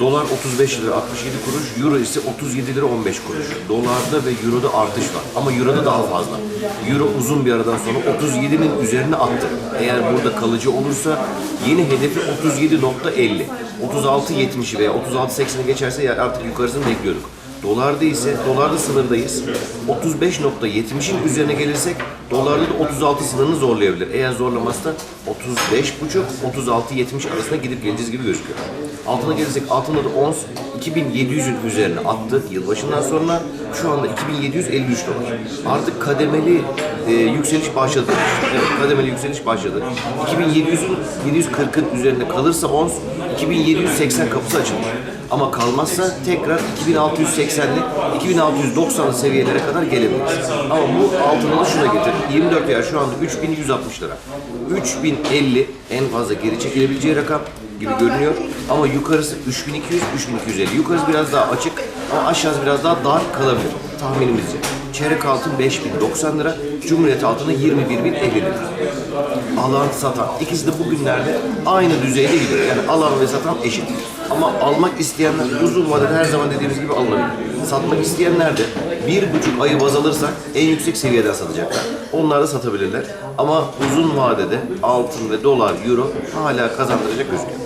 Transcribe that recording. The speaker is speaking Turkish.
Dolar 35 lira 67 kuruş, Euro ise 37 lira 15 kuruş. Dolarda ve Euro'da artış var. Ama Euro'da daha fazla. Euro uzun bir aradan sonra 37'nin üzerine attı. Eğer burada kalıcı olursa yeni hedefi 37.50. 36.70'i veya 36.80'i geçerse artık yukarısını bekliyorduk. Dolarda ise, dolarda sınırdayız. 35.70'in üzerine gelirsek dolarda da 36 sınırını zorlayabilir. Eğer zorlamazsa 35.5 36.70 arasında gidip geleceğiz gibi gözüküyor. Altına gelirsek altında da ons 2700'ün üzerine attı yılbaşından sonra. Şu anda 2753 dolar. Artık kademeli e, yükseliş başladı. Evet, kademeli yükseliş başladı. 2700'ün 740'ın üzerinde kalırsa ons 2780 kapısı açılır. Ama kalmazsa tekrar 2680'li, 2690'lı seviyelere kadar gelebiliriz. Ama bu altına şuna getirir. 24 veya şu anda 3160 lira. 3050 en fazla geri çekilebileceği rakam gibi görünüyor. Ama yukarısı 3200, 3250. Yukarısı biraz daha açık ama aşağısı biraz daha dar kalabilir tahminimizce. Çeyrek altın 5090 lira, Cumhuriyet altını 21.050 lira. Alan satan ikisi de bugünlerde aynı düzeyde gidiyor. Yani alan ve satan eşit. Ama almak isteyenler uzun vadede her zaman dediğimiz gibi alınabilir. Satmak isteyenler de bir buçuk ayı baz alırsak en yüksek seviyeden satacaklar. Onlar da satabilirler. Ama uzun vadede altın ve dolar, euro hala kazandıracak gözüküyor.